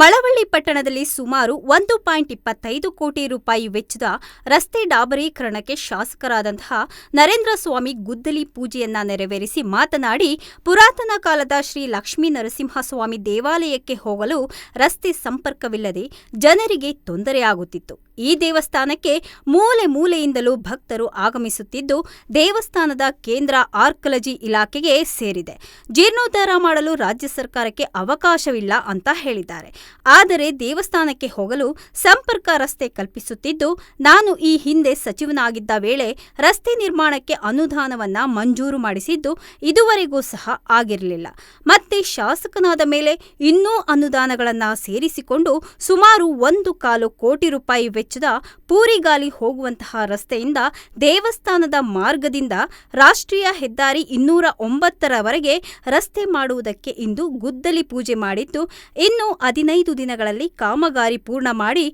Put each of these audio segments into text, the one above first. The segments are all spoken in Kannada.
ಮಳವಳ್ಳಿ ಪಟ್ಟಣದಲ್ಲಿ ಸುಮಾರು ಒಂದು ಪಾಯಿಂಟ್ ಇಪ್ಪತ್ತೈದು ಕೋಟಿ ರೂಪಾಯಿ ವೆಚ್ಚದ ರಸ್ತೆ ಡಾಬರೀಕರಣಕ್ಕೆ ಶಾಸಕರಾದಂತಹ ನರೇಂದ್ರ ಸ್ವಾಮಿ ಗುದ್ದಲಿ ಪೂಜೆಯನ್ನ ನೆರವೇರಿಸಿ ಮಾತನಾಡಿ, ಪುರಾತನ ಕಾಲದ ಶ್ರೀ ಲಕ್ಷ್ಮೀ ನರಸಿಂಹಸ್ವಾಮಿ ದೇವಾಲಯಕ್ಕೆ ಹೋಗಲು ರಸ್ತೆ ಸಂಪರ್ಕವಿಲ್ಲದೆ ಜನರಿಗೆ ತೊಂದರೆಯಾಗುತ್ತಿತ್ತು. ಈ ದೇವಸ್ಥಾನಕ್ಕೆ ಮೂಲೆ ಮೂಲೆಯಿಂದಲೂ ಭಕ್ತರು ಆಗಮಿಸುತ್ತಿದ್ದು, ದೇವಸ್ಥಾನದ ಕೇಂದ್ರ ಆರ್ಕಲಜಿ ಇಲಾಖೆಗೆ ಸೇರಿದೆ. ಜೀರ್ಣೋದ್ಧಾರ ಮಾಡಲು ರಾಜ್ಯ ಸರ್ಕಾರಕ್ಕೆ ಅವಕಾಶವಿಲ್ಲ ಅಂತ ಹೇಳಿದ್ದಾರೆ. ಆದರೆ ದೇವಸ್ಥಾನಕ್ಕೆ ಹೋಗಲು ಸಂಪರ್ಕ ರಸ್ತೆ ಕಲ್ಪಿಸುತ್ತಿದ್ದು, ನಾನು ಈ ಹಿಂದೆ ಸಚಿವನಾಗಿದ್ದ ವೇಳೆ ರಸ್ತೆ ನಿರ್ಮಾಣಕ್ಕೆ ಅನುದಾನವನ್ನ ಮಂಜೂರು ಮಾಡಿಸಿದ್ದು, ಇದುವರೆಗೂ ಸಹ ಆಗಿರಲಿಲ್ಲ. ಮತ್ತೆ ಶಾಸಕನಾದ ಮೇಲೆ ಇನ್ನೂ ಅನುದಾನಗಳನ್ನು ಸೇರಿಸಿಕೊಂಡು ಸುಮಾರು ಒಂದು ಕಾಲು ಕೋಟಿ ರೂಪಾಯಿ ವೆಚ್ಚದ ಪೂರಿಗಾಲಿ ಹೋಗುವಂತಹ ರಸ್ತೆಯಿಂದ ದೇವಸ್ಥಾನದ ಮಾರ್ಗದಿಂದ ರಾಷ್ಟ್ರೀಯ ಹೆದ್ದಾರಿ ಇನ್ನೂರ ಒಂಬತ್ತರವರೆಗೆ ರಸ್ತೆ ಮಾಡುವುದಕ್ಕೆ ಇಂದು ಗುದ್ದಲಿ ಪೂಜೆ ಮಾಡಿದ್ದು, ಇನ್ನು ಹದಿನೈದು ದಿನಗಳಲ್ಲಿ ಕಾಮಗಾರಿ ಪೂರ್ಣ ಮಾಡಿ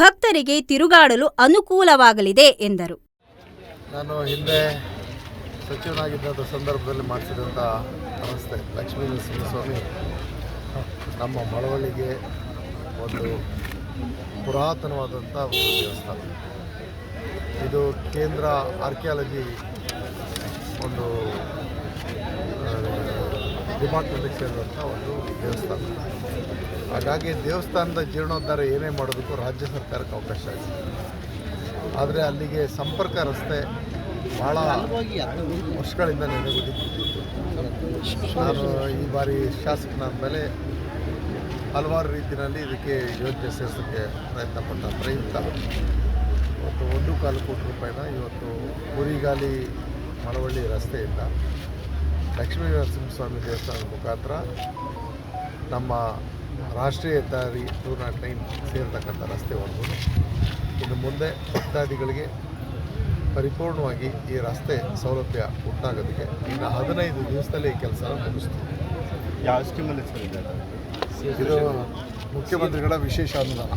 ಭಕ್ತರಿಗೆ ತಿರುಗಾಡಲು ಅನುಕೂಲವಾಗಲಿದೆ ಎಂದರು. ನಾನು ಹಿಂದೆ ಸಚಿವನಾಗಿದ್ದಂಥ ಸಂದರ್ಭದಲ್ಲಿ ಮಾಡಿಸಿದಂಥ ರಸ್ತೆ ಲಕ್ಷ್ಮೀ ನರಸಿಂಹಸ್ವಾಮಿ ನಮ್ಮ ಮಳವಳ್ಳಿಗೆ ಒಂದು ಪುರಾತನವಾದಂಥ ಒಂದು ದೇವಸ್ಥಾನ. ಇದು ಕೇಂದ್ರ ಆರ್ಕಿಯಾಲಜಿ ಒಂದು ಡಿಪಾರ್ಟ್ಮೆಂಟಿಗೆ ಸೇರಿದಂಥ ಒಂದು ದೇವಸ್ಥಾನ. ಹಾಗಾಗಿ ದೇವಸ್ಥಾನದ ಜೀರ್ಣೋದ್ಧಾರ ಏನೇ ಮಾಡೋದಕ್ಕೂ ರಾಜ್ಯ ಸರ್ಕಾರಕ್ಕೆ ಅವಕಾಶ ಇದೆ ಆದರೆ ಅಲ್ಲಿಗೆ ಸಂಪರ್ಕ ರಸ್ತೆ ಭಾಳ ವರ್ಷಗಳಿಂದ ನೆನೆಗುದಿತ್ತು ನಾನು ಈ ಬಾರಿ ಶಾಸಕನಾದ ಮೇಲೆ ಹಲವಾರು ರೀತಿಯಲ್ಲಿ ಇದಕ್ಕೆ ಯೋಜನೆ ಸೇರಿಸೋಕ್ಕೆ ಪ್ರಯತ್ನ ಪಟ್ಟ ಪ್ರಯುಕ್ತ ಇವತ್ತು ಒಂದು ಕಾಲು ಕೋಟಿ ರೂಪಾಯಿನ ಇವತ್ತು ಕುರಿಗಾಲಿ ಮಳವಳ್ಳಿ ರಸ್ತೆಯಿಂದ ಲಕ್ಷ್ಮೀ ನರಸಿಂಹಸ್ವಾಮಿ ದೇವಸ್ಥಾನದ ಮುಖಾಂತರ ನಮ್ಮ ರಾಷ್ಟ್ರೀಯ ಹೆದ್ದಾರಿ ಟೂ ನಾಟ್ ನೈನ್ ಸೇರ್ತಕ್ಕಂಥ ರಸ್ತೆವರೆಗೂ ಇನ್ನು ಮುಂದೆ ಭಕ್ತಾದಿಗಳಿಗೆ ಪರಿಪೂರ್ಣವಾಗಿ ಈ ರಸ್ತೆ ಸೌಲಭ್ಯ ಉಂಟಾಗೋದಕ್ಕೆ ಇನ್ನು ಹದಿನೈದು ದಿವಸದಲ್ಲಿ ಈ ಕೆಲಸ ಮುಗಿಸ್ತೀವಿ. ಯಾವ ಸ್ಕೀಮಲ್ಲಿ ಸರ್? ಇದು ಮುಖ್ಯಮಂತ್ರಿಗಳ ವಿಶೇಷ ಅನುದಾನ.